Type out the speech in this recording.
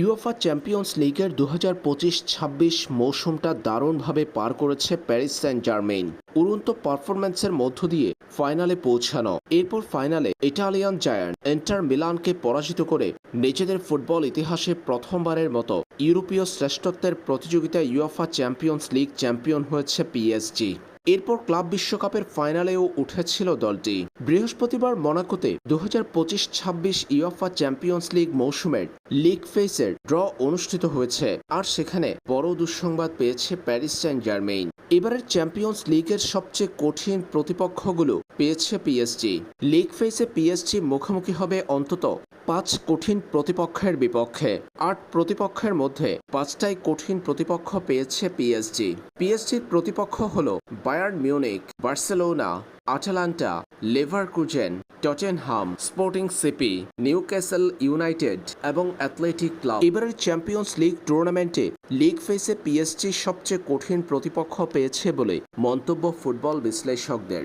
UEFA champions লিগের দু হাজার পঁচিশ ছাব্বিশ মৌসুমটা দারুণভাবে পার করেছে প্যারিস সেন্ট জার্মেইন উড়ন্ত পারফরম্যান্সের মধ্য দিয়ে ফাইনালে পৌঁছানো। এরপর ফাইনালে ইটালিয়ান জায়ান্ট এন্টার মিলানকে পরাজিত করে নিজেদের ফুটবল ইতিহাসে প্রথমবারের মতো ইউরোপীয় শ্রেষ্ঠত্বের প্রতিযোগিতায় ইউএফা চ্যাম্পিয়ন্স লিগ চ্যাম্পিয়ন হয়েছে পিএসজি এরপর ক্লাব বিশ্বকাপের ফাইনালেও উঠেছিল দলটি। বৃহস্পতিবার মনাকোতে দু হাজার পঁচিশ ছাব্বিশ ইউএফা চ্যাম্পিয়ন্স লিগ মৌসুমের লিগ ফেসের ড্র অনুষ্ঠিত হয়েছে আর সেখানে বড় দুঃসংবাদ পেয়েছে প্যারিস সেন্ট জার্মেইন এবারের চ্যাম্পিয়ন্স লিগের সবচেয়ে কঠিন প্রতিপক্ষগুলো পেয়েছে পিএসজি। লিগ ফেসে পিএসজি মুখোমুখি হবে অন্তত পাঁচ কঠিন প্রতিপক্ষের বিপক্ষে। আট প্রতিপক্ষের মধ্যে পাঁচটাই কঠিন প্রতিপক্ষ পেয়েছে পিএসজি পিএসজির প্রতিপক্ষ হল Bayern Munich Barcelona Atalanta Leverkusen Tottenham Sporting CP Newcastle United এবং অ্যাথলেটিক ক্লাব এবারের চ্যাম্পিয়ন্স লিগ টুর্নামেন্টে লিগ ফেসে পিএসজি সবচেয়ে কঠিন প্রতিপক্ষ পেয়েছে বলে মন্তব্য ফুটবল বিশ্লেষকদের।